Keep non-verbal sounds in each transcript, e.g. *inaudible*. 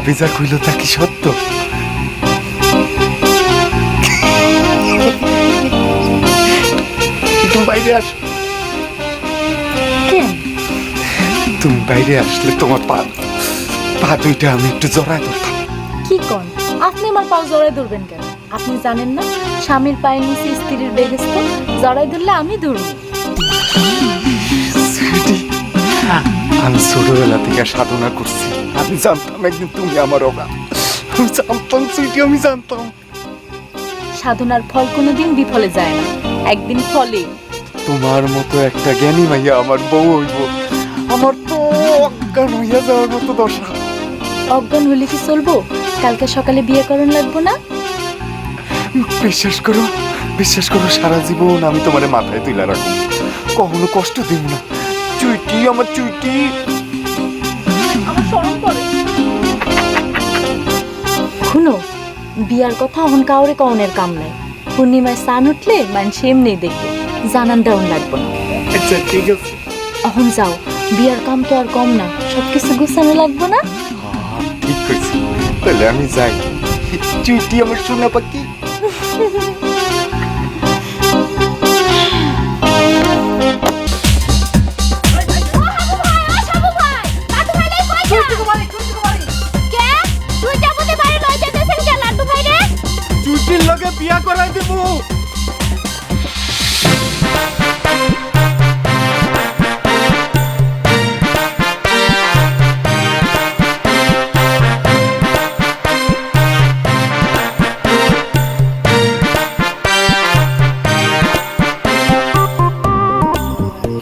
ভাবি যা কইল তা কি সত্য? তুমি বাইরে আস। তুমি বাইরে আসলে তোমার পা পা দুইটা আমি একটু জড়ায় ধরতাম। কি কন? আপনি আমার পাও জড়াই ধরবেন কেন? আপনি জানেন না স্বামীর পায়ের নিচে স্ত্রীর বেগস্ত জড়াই ধরলে আমি ধরব। আমি ছোটবেলা থেকে সাধনা করছি। আমি জানতাম একদিন তুমি আমার অগা আমি জানতাম সুইটি আমি জানতাম। সাধনার ফল কোনোদিন বিফলে যায় না। একদিন ফলে। তোমার মতো একটা জ্ঞানী মাইয়া আমার বউ হইব। আমার তো অজ্ঞান হইয়া যাওয়ার মতো দশা। অজ্ঞান হলে কি চলবো? কালকে সকালে বিয়ে করণ লাগবো না? বিশ্বাস করো বিশ্বাস করো সারা জীবন আমি তোমার মাথায় তুলে রাখব। কখনো কষ্ট দিব না। চুইটি আমার চুইটি। শুনো বিয়ার কথা এখন কাউরে কনের কাম নাই। পূর্ণিমায় সান উঠলে মানুষ এমনি দেখবে জানান দেওয়ান লাগবে না। আচ্ছা ঠিক আছে। এখন যাও বিয়ার কাম তো আর কম না সব কিছু গুছানো লাগবে না? ঠিক কইছি। তাহলে আমি যাই। চুইটি আমার সোনা পাখি। *laughs* করাই দেবো।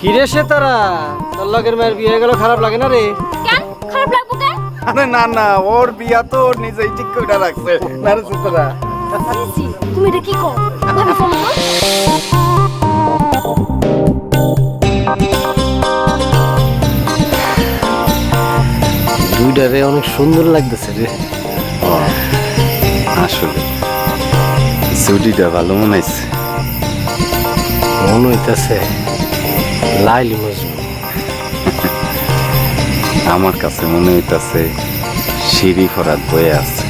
কিরে সে তারা তোর লগের মায়ের বিয়ে হয়ে গেল খারাপ লাগে না রে? আরে না না ওর বিয়া তো নিজেই ঠিক করে রাখছে। না রে সুতরা তুমি এটা কি কর? ভাবি ফোন দুইটা রে অনেক সুন্দর লাগতেছে রে। আসলে। চুটিটা ভালো মনে হয়েছে মন হইতাছে লাইলি মজনু আমার কাছে মনে হইতাছে সিঁড়ি ফরাত বয়ে আছে।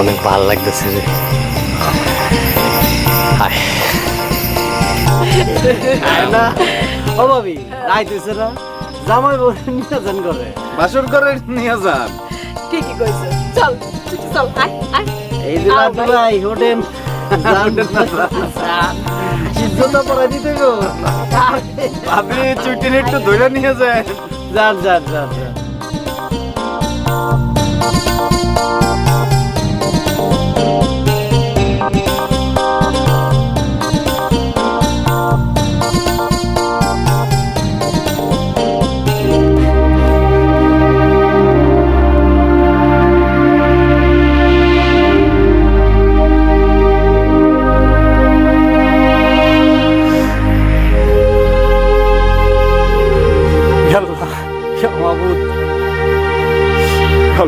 অনেক ভালো লাগতেছে রে। না। ও ভাবি রাইতেছে না। জামাই বলে নিয়ে যান করে। বাসর করে নিয়ে যান ঠিকই কইছো। চল চল আয় আয়। এই যে লাড্ডু ভাই। হোটেল। সিদ্ধতা পড়াই দিতে গো। ভাবি চুটির একটু ধরে নিয়ে যায় যান যান যান যান।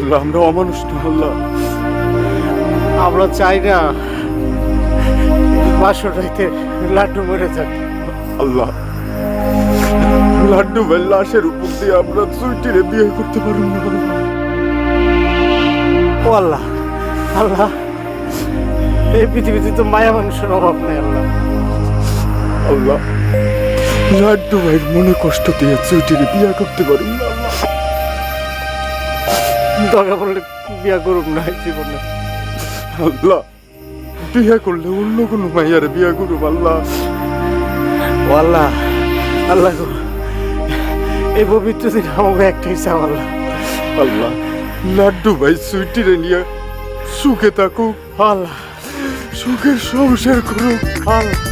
আল্লাহ আমরা অমানুষ না আল্লাহ আমরা চাই না বাসর রাইতে লাড্ডু মরে যাক। আল্লাহ লাড্ডু ভাই লাশের উপর দিয়ে আমরা চুইটিরে বিয়ে করতে পারব না। ও আল্লাহ আল্লাহ এই পৃথিবীতে তো মায়া মানুষের অভাব নেই আল্লাহ। আল্লাহ লাড্ডু ভাইয়ের মনে কষ্ট দিয়ে চুইটিরে বিয়ে করতে পারব না। আল্লাহ দরকার পড়লে বিয়া করুক না জীবনে। আল্লাহ, বিয়ে করলে অন্য কোনো মাইয়ার বিয়ে করব আল্লাহ। আল্লাহ আল্লাহ গো, এই পবিত্র দিন আমাকে একটাই চাও আল্লাহ। আল্লাহ, লাড্ডু ভাই সুইটিরে নিয়ে সুখে থাকুক, আল্লাহ। সুখের সংসার করুক, আল্লাহ।